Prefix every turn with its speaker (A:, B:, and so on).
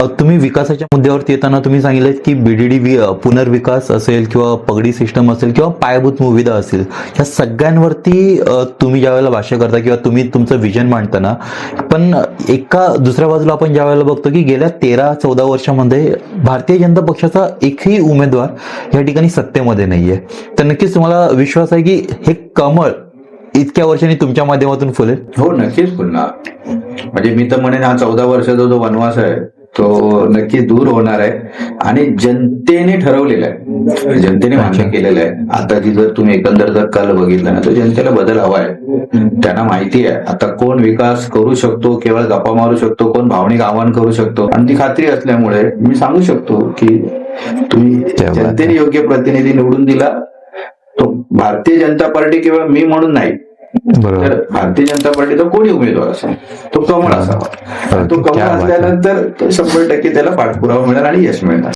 A: तुम्ही विकासाच्या मुद्द्यावरती येताना तुम्ही सांगितलं की बीडीडी पुनर्विकास असेल किंवा पगडी सिस्टम असेल किंवा पायाभूत मुविधा असेल या सगळ्यांवरती तुम्ही ज्या वेळेला भाष्य करता किंवा तुम्ही तुमचं विजन मांडताना पण एका दुसऱ्या बाजूला आपण ज्या वेळेला बघतो की गेल्या तेरा चौदा वर्षामध्ये भारतीय जनता पक्षाचा एकही उमेदवार या ठिकाणी सत्तेमध्ये नाहीये. तर नक्कीच तुम्हाला विश्वास आहे की हे कमळ इतक्या वर्षांनी तुमच्या माध्यमातून फुलेल?
B: हो नक्कीच पुन्हा म्हणजे मी तर म्हणेन हा चौदा वर्षाचा जो वनवास आहे तो नक्की दूर होणार आहे. आणि जनतेने ठरवलेला आहे. जनतेने मान्य केलेलं आहे. आता जी जर तुम्ही एकंदर जर कल बघितला ना तर जनतेला बदल हवा आहे. त्यांना माहिती आहे. आता कोण विकास करू शकतो केवळ गप्पा मारू शकतो कोण भावनिक आव्हान करू शकतो? आणि ती खात्री असल्यामुळे मी सांगू शकतो की तुम्ही. जनतेने योग्य प्रतिनिधी निवडून दिला. तो भारतीय जनता पार्टी केवळ मी म्हणून नाही तर भारतीय जनता पार्टीचा कोणी उमेदवार असेल तो कमळ असावा. तो कमळ. असल्यानंतर तो शंभर टक्के त्याला पाठपुरावा मिळेल आणि यश मिळणार